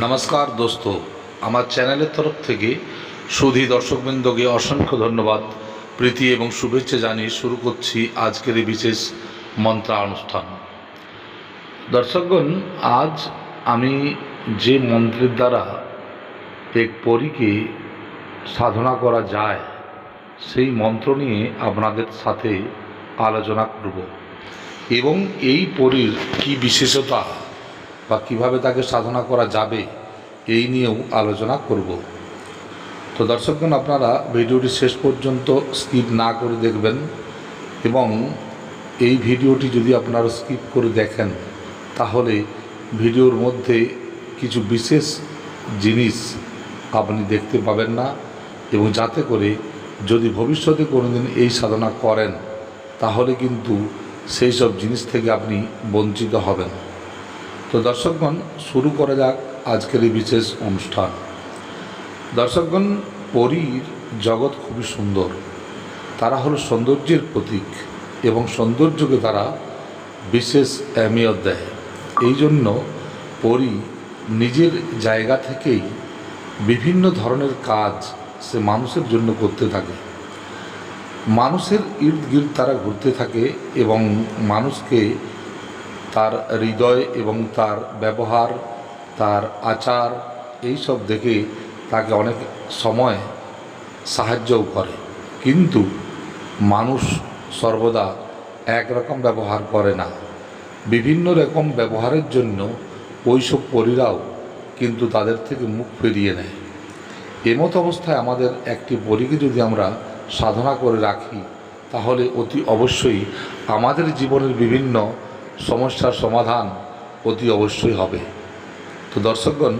নমস্কার দোস্ত। আমার চ্যানেলের তরফ থেকে সুধী দর্শকবৃন্দকে অসংখ্য ধন্যবাদ, প্রীতি এবং শুভেচ্ছা জানিয়ে শুরু করছি আজকের এই বিশেষ মন্ত্রানুষ্ঠান। দর্শকগণ, আজ আমি যে মন্ত্রের দ্বারা এক পরীকে সাধনা করা যায়, সেই মন্ত্র নিয়ে আপনাদের সাথে আলোচনা করব। এবং এই পরীর কি বিশেষতা বা কীভাবে তাকে সাধনা করা যাবে, এই নিয়েও আলোচনা করব। তো দর্শকগণ, আপনারা ভিডিওটি শেষ পর্যন্ত স্কিপ না করে দেখবেন এবং এই ভিডিওটি যদি আপনারা স্কিপ করে দেখেন, তাহলে ভিডিওর মধ্যে কিছু বিশেষ জিনিস আপনি দেখতে পাবেন না এবং যাতে করে যদি ভবিষ্যতে কোনোদিন এই সাধনা করেন, তাহলে কিন্তু সেই সব জিনিস থেকে আপনি বঞ্চিত হবেন। তো দর্শকগণ, শুরু করা যাক আজকের এই বিশেষ অনুষ্ঠান। দর্শকগণ, পরীর জগৎ খুবই সুন্দর। তারা হলো সৌন্দর্যের প্রতীক এবং সৌন্দর্যকে তারা বিশেষ অ্যামিয়ত দেয়। এই জন্য পরী নিজের জায়গা থেকেই বিভিন্ন ধরনের কাজ সে মানুষের জন্য করতে থাকে। মানুষের ইর্দ গির্দ তারা ঘুরতে থাকে এবং মানুষকে তার হৃদয় এবং তার ব্যবহার, তার আচার এই সব দেখে তাকে অনেক সময় সাহায্যও করে। কিন্তু মানুষ সর্বদা একরকম ব্যবহার করে না। বিভিন্ন রকম ব্যবহারের জন্য ওইসব পরীরাও কিন্তু তাদের থেকে মুখ ফিরিয়ে নেয়। এমত অবস্থায় আমাদের একটি পরীকে যদি আমরা সাধনা করে রাখি, তাহলে অতি অবশ্যই আমাদের জীবনের বিভিন্ন সমস্যার সমাধান অতি অবশ্যই হবে। তো দর্শকগণ,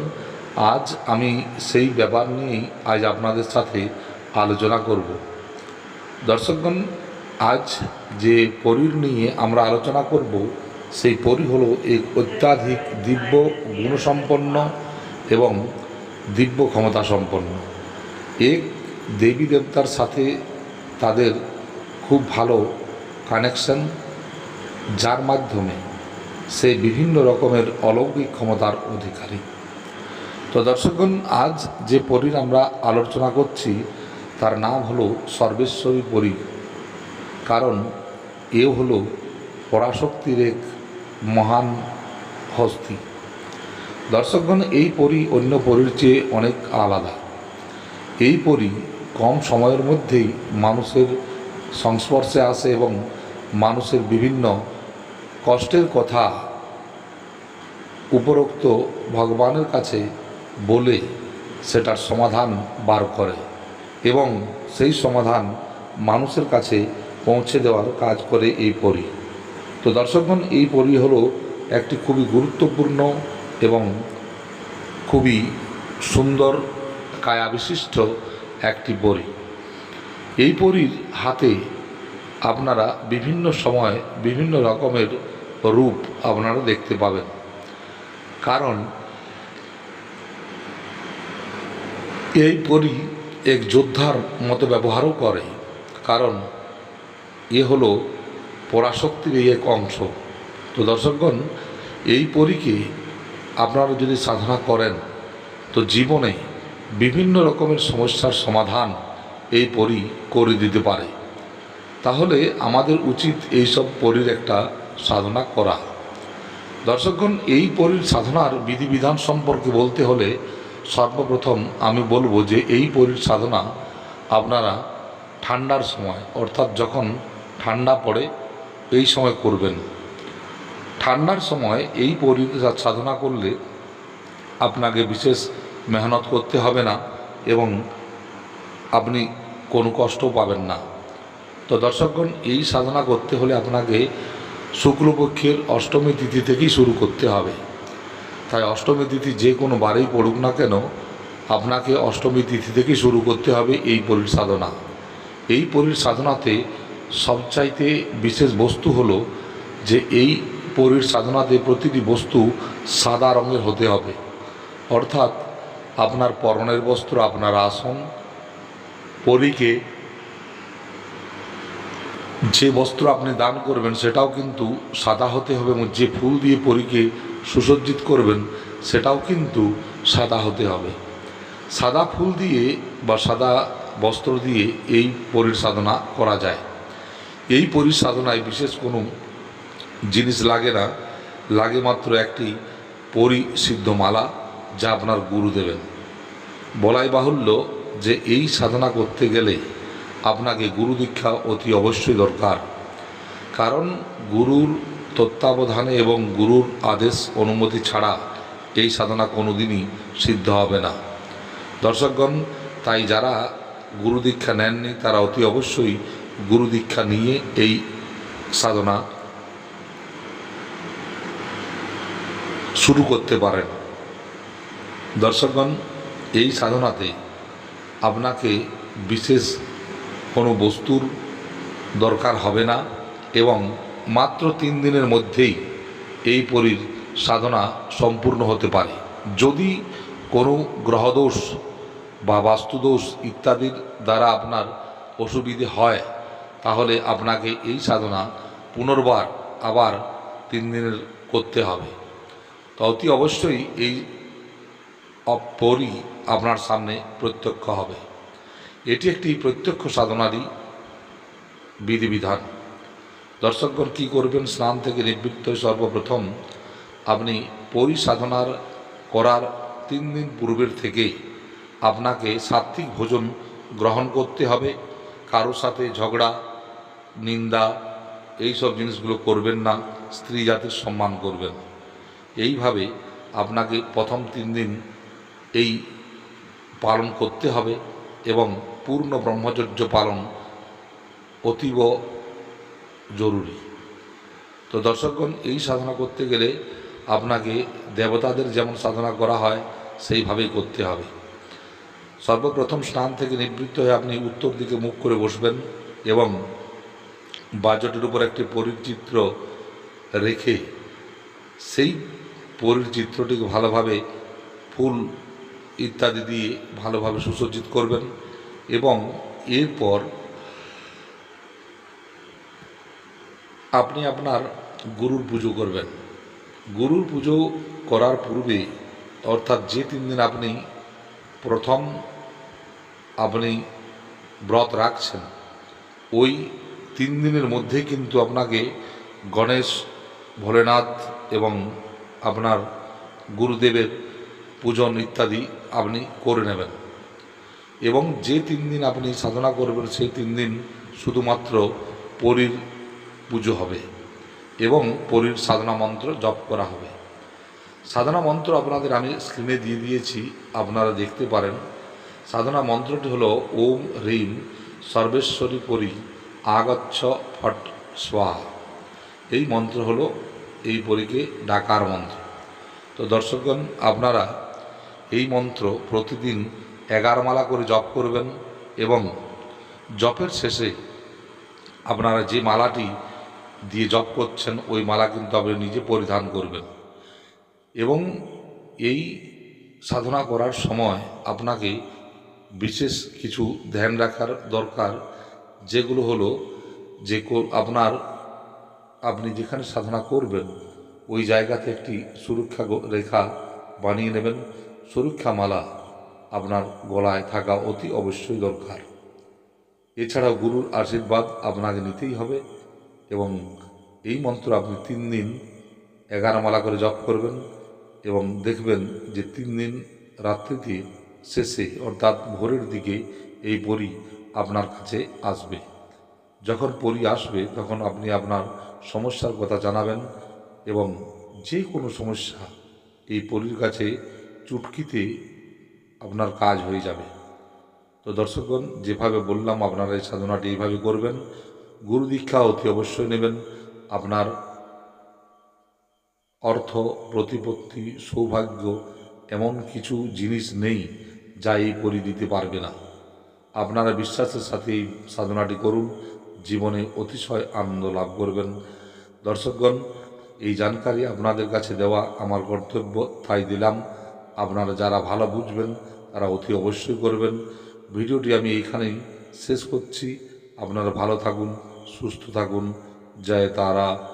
আজ আমি সেই ব্যাপার নিয়েই আজ আপনাদের সাথে আলোচনা করব। দর্শকগণ, আজ যে পরীর নিয়ে আমরা আলোচনা করব, সেই পরী হলো এক অত্যাধিক দিব্য গুণসম্পন্ন এবং দিব্য ক্ষমতা সম্পন্ন এক দেবী দেবতার সাথে তাদের খুব ভালো কানেকশন যার মাধ্যমে সে বিভিন্ন রকমের অলৌকিক ক্ষমতার অধিকারী। তো দর্শকগণ, আজ যে পরীর আমরা আলোচনা করছি, তার নাম হলো সর্বেশ্বরী পরী। কারণ এ হলো পরাশক্তির এক মহান হস্তি। দর্শকগণ, এই পরী অন্য পরীর চেয়ে অনেক আলাদা। এই পরী কম সময়ের মধ্যেই মানুষের সংস্পর্শে আসে এবং মানুষের বিভিন্ন কষ্টের কথা উপরোক্ত ভগবানের কাছে বলে সেটার সমাধান বার করে এবং সেই সমাধান মানুষের কাছে পৌঁছে দেওয়ার কাজ করে এই পরী। তো দর্শকগণ, এই পরি হলো একটি খুবই গুরুত্বপূর্ণ এবং খুবই সুন্দর কায়া বিশিষ্ট একটি পরী। এই পরীর হাতে আপনারা বিভিন্ন সময় বিভিন্ন রকমের রূপ আপনারা দেখতে পাবেন। কারণ এই পরি এক যোদ্ধার মতো ব্যবহারও করে, কারণ এ হলো পরাশক্তির এই এক অংশ। তো দর্শকগণ, এই পরীকে আপনারা যদি সাধনা করেন, তো জীবনে বিভিন্ন রকমের সমস্যার সমাধান এই পরী করে দিতে পারে। তাহলে আমাদের উচিত এইসব পরীর একটা সাধনা করা। দর্শকগণ, এই পরীর সাধনার বিধিবিধান সম্পর্কে বলতে হলে সর্বপ্রথম আমি বলব যে এই পরীর সাধনা আপনারা ঠান্ডার সময়, অর্থাৎ যখন ঠান্ডা পড়ে, এই সময় করবেন। ঠান্ডার সময় এই পরীর সাধনা করলে আপনাকে বিশেষ মেহনত করতে হবে না এবং আপনি কোনো কষ্টও পাবেন না। তো দর্শকগণ, এই সাধনা করতে হলে আপনাকে শুক্লপক্ষের অষ্টমী তিথি থেকেই শুরু করতে হবে। তাই অষ্টমী তিথি যে কোনো বারেই পড়ুক না কেন, আপনাকে অষ্টমী তিথি থেকেই শুরু করতে হবে এই পরীর সাধনা। এই পরীর সাধনাতে সবচাইতে বিশেষ বস্তু হলো যে এই পরীর সাধনাতে প্রতিটি বস্তু সাদা রঙের হতে হবে। অর্থাৎ আপনার পরনের বস্ত্র, আপনার আসন, পরীকে যে বস্ত্র আপনি দান করবেন, সেটাও কিন্তু সাদা হতে হবে এবং যে ফুল দিয়ে পরীকে সুসজ্জিত করবেন, সেটাও কিন্তু সাদা হতে হবে। সাদা ফুল দিয়ে বা সাদা বস্ত্র দিয়ে এই পরির সাধনা করা যায়। এই পরির সাধনায় বিশেষ কোনো জিনিস লাগে না, লাগে মাত্র একটি পরিসিদ্ধ মালা যা আপনার গুরু দেবেন বলাই বাহুল্য যে এই সাধনা করতে গেলে আপনাকে গুরু দীক্ষা অতি অবশ্যই দরকার। কারণ গুরুর তত্ত্বাবধানে এবং গুরুর আদেশ অনুমতি ছাড়া এই সাধনা কোনোদিনই সিদ্ধ হবে না। দর্শকগণ, তাই যারা গুরু দীক্ষা নেননি, তারা অতি অবশ্যই গুরু দীক্ষা নিয়ে এই সাধনা শুরু করতে পারেন। দর্শকগণ, এই সাধনাতে আপনাকে বিশেষ কোনো বস্তুর দরকার হবে না এবং মাত্র তিন দিনের মধ্যেই এই পরীর সাধনা সম্পূর্ণ হতে পারে। যদি কোনো গ্রহদোষ বা বাস্তুদোষ ইত্যাদির দ্বারা আপনার অসুবিধে হয়, তাহলে আপনাকে এই সাধনা পুনর্বার আবার তিন দিনের করতে হবে। তো অতি অবশ্যই এই অপরই আপনার সামনে প্রত্যক্ষ হবে। এটি একটি প্রত্যক্ষ সাধনারই বিধিবিধান। দর্শকগণ কী করবেন? স্নান থেকে নিবৃত্ত সর্বপ্রথম আপনি পরিসাধনার করার তিন দিন পূর্বের থেকে আপনাকে সাত্ত্বিক ভোজন গ্রহণ করতে হবে। কারোর সাথে ঝগড়া, নিন্দা এই সব জিনিসগুলো করবেন না। স্ত্রী জাতির সম্মান করবেন। এইভাবে আপনাকে প্রথম তিন দিন এই পালন করতে হবে। এবং পূর্ণ ব্রহ্মচর্য পালন অতীব জরুরি। তো দর্শকগণ, এই সাধনা করতে গেলে আপনাকে দেবতাদের যেমন সাধনা করা হয়, সেইভাবেই করতে হবে। সর্বপ্রথম স্নান থেকে নিবৃত্ত হয়ে আপনি উত্তর দিকে মুখ করে বসবেন এবং বাজটের উপর একটি পরিচিত্র রেখে সেই পরিচিত্রটিকে ভালোভাবে ফুল ইত্যাদি দিয়ে ভালোভাবে সুসজ্জিত করবেন এবং এরপর আপনি আপনার গুরুর পুজো করবেন। গুরুর পুজো করার পূর্বে, অর্থাৎ যে তিন দিন আপনি প্রথম আপনি ব্রত রাখছেন, ওই তিন দিনের মধ্যে কিন্তু আপনাকে গণেশ, ভোলেনাথ এবং আপনার গুরুদেবের পূজন ইত্যাদি আপনি করে নেবেন। এবং যে তিন দিন আপনি সাধনা করবেন, সেই তিন দিন শুধুমাত্র পরীর পুজো হবে এবং পরীর সাধনা মন্ত্র জপ করা হবে। সাধনা মন্ত্র আপনাদের আমি স্ক্রিনে দিয়ে দিয়েছি, আপনারা দেখতে পারেন। সাধনা মন্ত্রটি হলো ওম হ্রিম সর্বেশ্বরী পরি আগচ্ছ ফট স্বাহা। এই মন্ত্র হলো এই পরীকে ডাকার মন্ত্র। তো দর্শকগণ, আপনারা এই মন্ত্র প্রতিদিন এগারো মালা করে জপ করবেন এবং জপের শেষে আপনারা যে মালাটি দিয়ে জপ করছেন, ওই মালা কিন্তু আপনি নিজে পরিধান করবেন। এবং এই সাধনা করার সময় আপনাকে বিশেষ কিছু ধ্যান রাখার দরকার, যেগুলো হলো যে আপনার, আপনি যেখানে সাধনা করবেন, ওই জায়গাতে একটি সুরক্ষা রেখা বানিয়ে নেবেন। সুরক্ষা মালা আপনার গলায় থাকা অতি অবশ্যই দরকার। এছাড়াও গুরুর আশীর্বাদ আপনাকে নিতেই হবে এবং এই মন্ত্র আপনি তিন দিন এগারো মালা করে জপ করবেন এবং দেখবেন যে তিন দিন রাত্রিতে শেষে অর্থাৎ ভোরের দিকে এই পরি আপনার কাছে আসবে। যখন পরি আসবে তখন আপনি আপনার সমস্যার কথা জানাবেন এবং যে কোনো সমস্যা এই পরির কাছে চুটকিতে আপনার কাজ হয়ে যাবে। তো দর্শকগণ, যেভাবে বললাম, আপনারা এই সাধনাটি এইভাবে করবেন। গুরু দীক্ষা অতি অবশ্যই নেবেন। আপনার অর্থ, প্রতিপত্তি, সৌভাগ্য এমন কিছু জিনিস নেই যা এই পরি দিতে পারবে না। আপনারা বিশ্বাসের সাথে এই সাধনাটি করুন। জীবনে অতিশয় আনন্দ লাভ করবেন। দর্শকগণ, এই জানকারি আপনাদের কাছে দেওয়া আমার কর্তব্য, তাই দিলাম। আপনারা যারা ভালো বুঝবেন, তারা অতি অবশ্যই করবেন। ভিডিওটি আমি এইখানেই শেষ করছি। আপনারা ভালো থাকুন, সুস্থ থাকুন। জয় তারা।